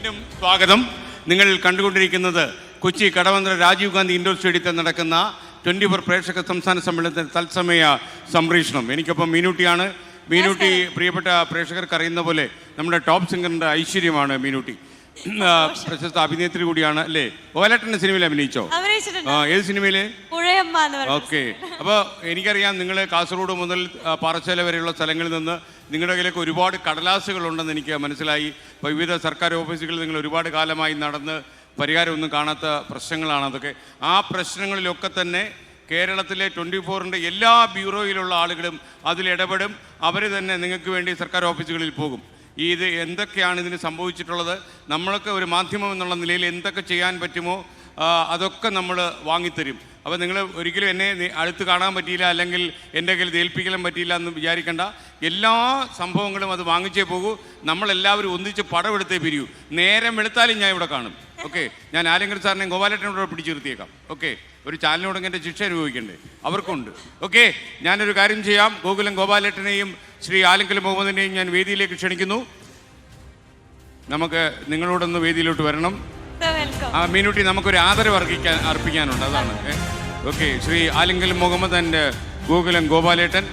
വീണ്ടും സ്വാഗതം. നിങ്ങൾ കണ്ടുകൊണ്ടിരിക്കുന്നത് കൊച്ചി കടവന്ത്ര രാജീവ് ഗാന്ധി ഇൻഡോർ സ്റ്റേഡിയത്തിൽ നടക്കുന്ന ട്വന്റി ഫോർ പ്രേക്ഷക സംസ്ഥാന സമ്മേളനത്തിന്റെ തത്സമയ സംപ്രേഷണം. എനിക്കൊപ്പം മീനൂട്ടിയാണ്. മീനൂട്ടി പ്രിയപ്പെട്ട പ്രേക്ഷകർക്ക് അറിയുന്ന പോലെ നമ്മുടെ ടോപ്പ് സിംഗറിന്റെ ഐശ്വര്യമാണ് മീനൂട്ടി. പ്രശസ്ത അഭിനേത്രി കൂടിയാണ്. അല്ലേ? ഓലട്ടന്റെ സിനിമയിൽ അഭിനയിച്ചോ? അഭിനയിച്ചിട്ടുണ്ട് ആ, ഏത് സിനിമയിൽ? പുഴയമ്മ എന്ന് പറഞ്ഞു ഓക്കെ. അപ്പോൾ എനിക്കറിയാം നിങ്ങൾ കാസർഗോഡ് മുതൽ ആ, പാറശാല വരെയുള്ള സ്ഥലങ്ങളിൽ നിന്ന് നിങ്ങളുടെ കയ്യിലേക്ക് ഒരുപാട് കടലാസുകൾ ഉണ്ടെന്ന് എനിക്ക് മനസ്സിലായി. ഇപ്പോൾ വിവിധ സർക്കാർ ഓഫീസുകളിൽ നിങ്ങൾ ഒരുപാട് കാലമായി നടന്ന് പരിഹാരമൊന്നും കാണാത്ത പ്രശ്നങ്ങളാണ് അതൊക്കെ. ആ പ്രശ്നങ്ങളിലൊക്കെ തന്നെ കേരളത്തിലെ ട്വന്റി ഫോറിന്റെ എല്ലാ ബ്യൂറോയിലുള്ള ആളുകളും അതിൽ ഇടപെടും. അവർ തന്നെ നിങ്ങൾക്ക് വേണ്ടി സർക്കാർ ഓഫീസുകളിൽ പോകും. ഈ ഇത് എന്തൊക്കെയാണ് ഇതിന് സംഭവിച്ചിട്ടുള്ളത്? നമ്മളൊക്കെ ഒരു മാധ്യമം എന്നുള്ള നിലയിൽ എന്തൊക്കെ ചെയ്യാൻ പറ്റുമോ? അതൊക്കെ നമ്മൾ വാങ്ങിത്തരും. അപ്പോൾ നിങ്ങൾ ഒരിക്കലും എന്നെ അടുത്ത് കാണാൻ പറ്റിയില്ല അല്ലെങ്കിൽ എന്റെ കയ്യിൽ ഏൽപ്പിക്കലും പറ്റിയില്ല എന്ന് വിചാരിക്കേണ്ട. എല്ലാ സംഭവങ്ങളും അത് വാങ്ങിച്ചേ പോകൂ. നമ്മളെല്ലാവരും ഒന്നിച്ച് പടമെടുത്തേ പിരിയൂ. നേരം വെളുത്താലും ഞാൻ ഇവിടെ കാണും. ഓക്കെ? ഞാൻ ആരെങ്കിലും സാറിനെ ഗോപാലേട്ടനോട് പിടിച്ചു നിർത്തിയേക്കാം. ഓക്കെ? ഒരു ചാലിനോടങ്ങന്റെ ശിക്ഷ അനുഭവിക്കണ്ടേ? അവർക്കുണ്ട്. ഓക്കെ? ഞാനൊരു കാര്യം ചെയ്യാം. ഗോകുലം ഗോപാലേട്ടനെയും ശ്രീ ആലങ്കൽ മുഹമ്മദിനെയും ഞാൻ വേദിയിലേക്ക് ക്ഷണിക്കുന്നു. നമുക്ക് നിങ്ങളോടൊന്ന് വേദിയിലോട്ട് വരണം. ആ മീനുട്ടി നമുക്കൊരു ആദരവ് അർപ്പിക്കാൻ അർപ്പിക്കാനുണ്ട്. അതാണ്. ഓക്കെ ശ്രീ ആലിംഗൽ മുഹമ്മദ് ആൻഡ് ഗോകുലം ഗോപാലേട്ടൻ.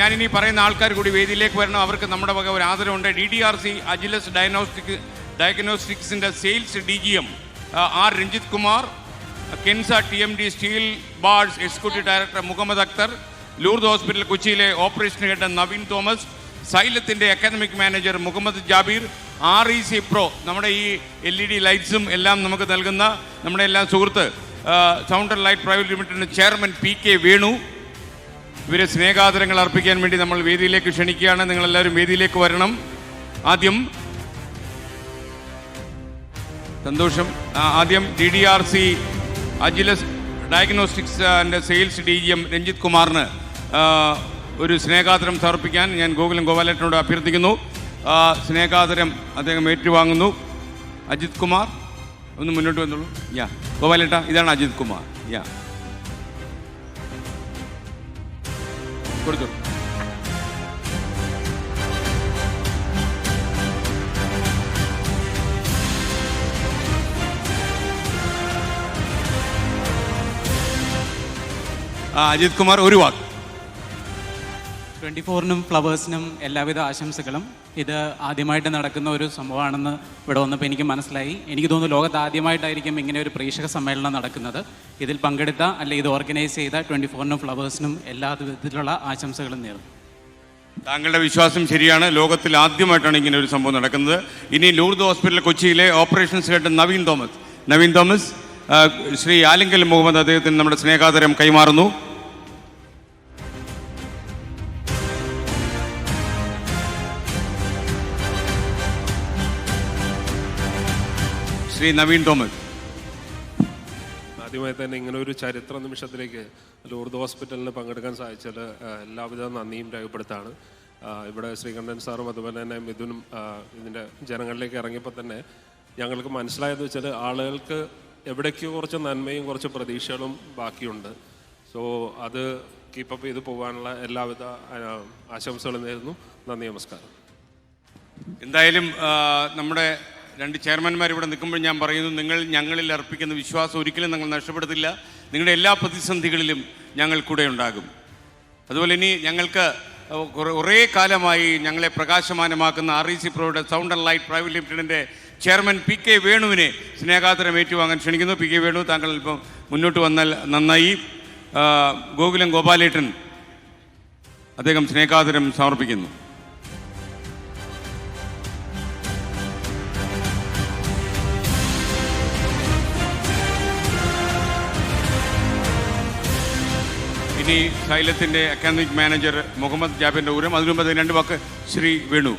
ഞാനിനി പറയുന്ന ആൾക്കാർ കൂടി വേദിയിലേക്ക് വരണം. അവർക്ക് നമ്മുടെ വക ഒരു ആദരവുണ്ട്. D D R C Agilus diagnostic ഡയഗ്നോസ്റ്റിക്സിന്റെ sales D G M R Ranjith Kumar Kenza T M D steel bars executive director Muhammad Akhtar Lourdes hospital കൊച്ചിയിലെ operation head Naveen Thomas സൈലത്തിന്റെ academic manager Muhammad Jabir R E C pro നമ്മുടെ ഈ L E D ലൈറ്റ്സും എല്ലാം നമുക്ക് നൽകുന്ന നമ്മുടെ എല്ലാ സുഹൃത്ത് sound and light private ലിമിറ്റഡിന്റെ ചെയർമാൻ പി കെ വേണു ഇവരെ സ്നേഹാദരങ്ങൾ അർപ്പിക്കാൻ വേണ്ടി നമ്മൾ വേദിയിലേക്ക് ക്ഷണിക്കുകയാണ്. നിങ്ങളെല്ലാവരും വേദിയിലേക്ക് വരണം. ആദ്യം സന്തോഷം. ആദ്യം D D R C Agilus diagnostics and sales D G M Ranjith കുമാറിന് ഒരു സ്നേഹാദരം സമർപ്പിക്കാൻ ഞാൻ ഗോകുലം ഗോപാലേട്ടനോട് അഭ്യർത്ഥിക്കുന്നു. സ്നേഹാദരം അദ്ദേഹം ഏറ്റുവാങ്ങുന്നു. അജിത് കുമാർ ഒന്ന് മുന്നോട്ട് വന്നോളൂ. യാ ഗോപാലേട്ട ഇതാണ് അജിത് കുമാർ. യാ. കൊടുത്തു. അജിത് കുമാർ ഒരു വാക്ക്. ട്വന്റി ഫോറിനും ഫ്ലവേഴ്സിനും എല്ലാവിധ ആശംസകളും. ഇത് ആദ്യമായിട്ട് നടക്കുന്ന ഒരു സംഭവമാണെന്ന് ഇവിടെ വന്നപ്പോൾ എനിക്ക് മനസ്സിലായി. എനിക്ക് തോന്നുന്നു ലോകത്ത് ആദ്യമായിട്ടായിരിക്കും ഇങ്ങനെ ഒരു പ്രേക്ഷക സമ്മേളനം നടക്കുന്നത്. ഇതിൽ പങ്കെടുത്ത അല്ലെ ഇത് ഓർഗനൈസ് ചെയ്ത ട്വന്റി ഫോറിനും ഫ്ലവേഴ്സിനും എല്ലാ വിധത്തിലുള്ള ആശംസകളും നേർന്നു. താങ്കളുടെ വിശ്വാസം ശരിയാണ്. ലോകത്തിൽ ആദ്യമായിട്ടാണ് ഇങ്ങനെ ഒരു സംഭവം നടക്കുന്നത്. ഇനി ലൂർദ് ഹോസ്പിറ്റൽ കൊച്ചിയിലെ operations head Naveen Thomas. Naveen Thomas Shri Alinkal Muhammad അദ്ദേഹത്തിന് നമ്മുടെ സ്നേഹാതരം കൈമാറുന്നു. ശ്രീ നവീൻ തോമസ്. ആദ്യമായി തന്നെ ഇങ്ങനെ ഒരു ചരിത്ര നിമിഷത്തിലേക്ക് ലൂർദ് ഹോസ്പിറ്റലിന് പങ്കെടുക്കാൻ സാധിച്ചത് എല്ലാവിധ നന്ദിയും രേഖപ്പെടുത്താണ്. ഇവിടെ ശ്രീകണ്ഠൻ സാറും അതുപോലെ തന്നെ മിഥുനും ഇതിന്റെ ജനങ്ങളിലേക്ക് ഇറങ്ങിയപ്പോൾ തന്നെ ഞങ്ങൾക്ക് മനസ്സിലായത് വെച്ചാൽ ആളുകൾക്ക് എവിടേക്കോ കുറച്ച് നന്മയും കുറച്ച് പ്രതീക്ഷകളും ബാക്കിയുണ്ട്. സോ അത് കീപ്പപ്പ് ചെയ്ത് പോകാനുള്ള എല്ലാവിധ ആശംസകളും നേരുന്നു. നന്ദി നമസ്കാരം. എന്തായാലും നമ്മുടെ രണ്ട് ചെയർമാൻമാർ ഇവിടെ നിൽക്കുമ്പോൾ ഞാൻ പറയുന്നു നിങ്ങൾ ഞങ്ങളിൽ അർപ്പിക്കുന്ന വിശ്വാസം ഒരിക്കലും ഞങ്ങൾ നഷ്ടപ്പെടുത്തില്ല. നിങ്ങളുടെ എല്ലാ പ്രതിസന്ധികളിലും ഞങ്ങൾ കൂടെ ഉണ്ടാകും അതുപോലെ ഇനി ഞങ്ങൾക്ക് കുറേ കാലമായി ഞങ്ങളെ പ്രകാശമാനമാക്കുന്ന ആർ ഇ സി പ്രോയുടെ സൗണ്ട് ആൻഡ് ലൈറ്റ് പ്രൈവറ്റ് ലിമിറ്റഡിന്റെ ചെയർമാൻ പി കെ വേണുവിനെ സ്നേഹാതരം ഏറ്റുവാങ്ങാൻ ക്ഷണിക്കുന്നു. പി കെ വേണു താങ്കൾ ഇപ്പം മുന്നോട്ട് വന്നാൽ നന്നായി. ഗോകുലം ഗോപാലേട്ടൻ അദ്ദേഹം സ്നേഹാതരം സമർപ്പിക്കുന്നു. ഇനി സൈലത്തിന്റെ അക്കാദമിക് മാനേജർ മുഹമ്മദ് ജാബിന്റെ ഊരം. അതിനു മുമ്പ് രണ്ട് വാക്ക് ശ്രീ വേണു.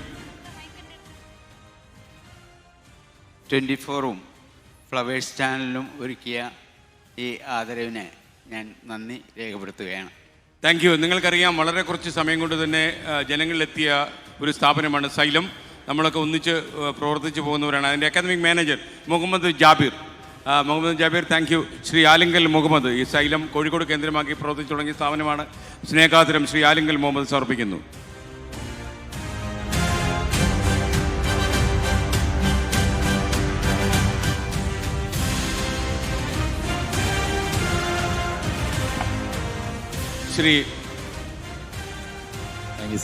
ട്വന്റി ഫോറും ഫ്ലവേഴ്സ് ചാനലിനും ഒരുക്കിയ ഈ ആദരവിനെ ഞാൻ നന്ദി രേഖപ്പെടുത്തുകയാണ്. താങ്ക് യു നിങ്ങൾക്കറിയാം വളരെ കുറച്ച് സമയം കൊണ്ട് തന്നെ ജനങ്ങളിലെത്തിയ ഒരു സ്ഥാപനമാണ് സൈലം നമ്മളൊക്കെ ഒന്നിച്ച് പ്രവർത്തിച്ചു പോകുന്നവരാണ്. അതിന്റെ academic manager Muhammad Jabir. Muhammad Jabir thank you Shri Alinkal Muhammad ഈ ശൈലം കോഴിക്കോട് കേന്ദ്രമാക്കി പ്രവർത്തിച്ചു തുടങ്ങിയ സ്ഥാപനമാണ്. സ്നേഹാതിരം ശ്രീ ആലിങ്കൽ മുഹമ്മദ് സമർപ്പിക്കുന്നു. ശ്രീ താങ്ക്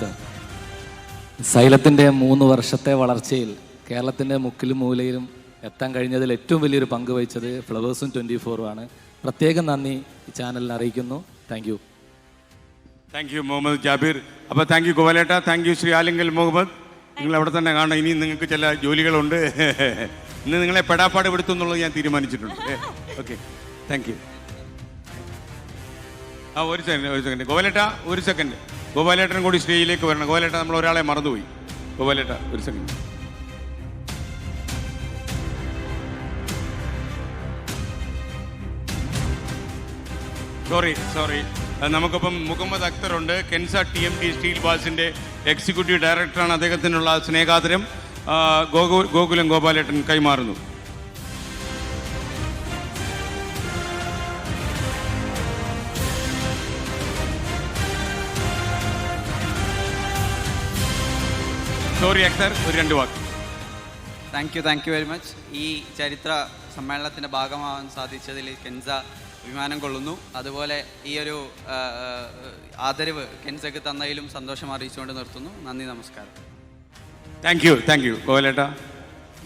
മൂന്ന് വർഷത്തെ വളർച്ചയിൽ കേരളത്തിന്റെ മുക്കിലും മൂലയിലും എത്താൻ കഴിഞ്ഞതിൽ ഏറ്റവും വലിയൊരു പങ്ക് വഹിച്ചത് ഫ്ലവേഴ്സും ട്വന്റി ഫോറും ആണ്. പ്രത്യേകം നന്ദി ഈ ചാനലിനെ അറിയിക്കുന്നു. Thank you thank you Muhammad Jabir അപ്പോൾ thank you ഗോപാലേട്ട. Thank you Shri Alingal Muhammad. നിങ്ങൾ അവിടെ തന്നെ കാണണം. ഇനി നിങ്ങൾക്ക് ചില ജോലികളുണ്ട്. ഇന്ന് നിങ്ങളെ പെടാപ്പാട് വിടുത്തു എന്നുള്ളത് ഞാൻ തീരുമാനിച്ചിട്ടുണ്ട്. ഓക്കെ താങ്ക് യു ആ ഒരു സെക്കൻഡ് ഒരു സെക്കൻഡ് ഗോപാലേട്ട ഒരു സെക്കൻഡ് ഗോപാലേട്ടനും കൂടി സ്റ്റേജിലേക്ക് വരണം. ഗോപാലേട്ട നമ്മൾ ഒരാളെ മറന്നുപോയി. ഗോപാലേട്ട ഒരു സെക്കൻഡ് സോറി സോറി നമുക്കിപ്പം മുഹമ്മദ് അക്തർ ഉണ്ട്. Kenza T M T steel ബാസിന്റെ executive ഡയറക്ടറാണ് അദ്ദേഹത്തിനുള്ള സ്നേഹാദരം. ഗോകുലം ഗോപാലേട്ടൻ കൈമാറുന്നു. സോറി അക്തർ ഒരു രണ്ട് വാക്ക്. Thank you thank you very much ഈ ചരിത്ര സമ്മേളനത്തിന്റെ ഭാഗമാവാൻ സാധിച്ചതിൽ കെൻസ അഭിമാനം കൊള്ളുന്നു. അതുപോലെ ഈ ഒരു ആദരവ് കെൻസക്ക് തന്നതിലും സന്തോഷം അറിയിച്ചുകൊണ്ട് നിർത്തുന്നു. നന്ദി നമസ്കാരം. Thank you thank you കോവലേട്ട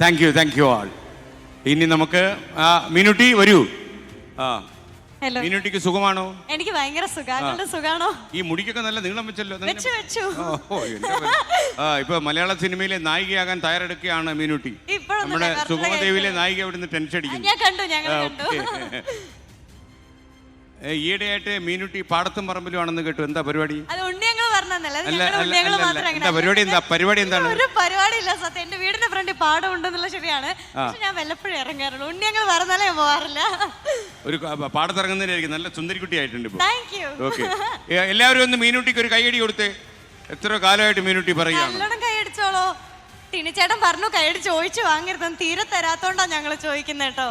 thank you thank you all ഇനി നമുക്ക് മിനുട്ടി വരൂ. ആ ഹലോ മിനുട്ടിക്ക് സുഖമാണോ? എനിക്ക് ഭയങ്കര സുഖാങ്ങളുടെ സുഖാണോ? ഈ മുടിക്കൊക്കെ നല്ല നീളം വെച്ചല്ലോ. വെച്ചു വെച്ചു. ഇപ്പൊ മലയാള സിനിമയിലെ നായികയാകാൻ തയ്യാറെടുക്കുകയാണ് മീനുട്ടി. നമ്മുടെ സുഗമദേവിയിലെ നായിക ഇവിടുന്ന് ടെൻഷൻ അടിക്കുന്നു. ഞാൻ കണ്ടു ഞാൻ കണ്ടു. ഈയിടെയായിട്ട് മീനുട്ടി പാടത്തും പറമ്പിലും ആണെന്ന് കേട്ടു. എന്താ പരിപാടി? എന്താ പരിപാടി എന്താ പരിപാടി എന്താണ്? ഒരു പരിപാടി ഇല്ല സത്യം. എന്റെ വീടിന്റെ ഫ്രണ്ട് പാടം ഉണ്ടെന്നുള്ള ശരിയാണ് പക്ഷെ ഞാൻ വല്ലപ്പോഴും ഇറങ്ങാറുള്ളൂ. ഉണ്ണിയങ്ങൾ പറഞ്ഞാലേ പോവാറില്ല. ഒരു പാടത്തിറങ്ങുന്നതിനായിരിക്കും. നല്ല സുന്ദരിക്കുട്ടി ആയിട്ടുണ്ട് ഇപ്പോൾ ഓക്കെ എല്ലാവരും ഒന്ന് മീനുട്ടിക്ക് ഒരു കൈയടി കൊടുത്തേ. എത്ര കാലമായിട്ട് മീനുട്ടി പറയുക കൈയടിച്ചോളോ. ടിനിച്ചേട്ടൻ പറഞ്ഞു കൈയടി ചോദിച്ചു വാങ്ങരുതെന്ന് തീരെ തരാത്തോണ്ടാ ഞങ്ങൾ ചോദിക്കുന്നത് കേട്ടോ.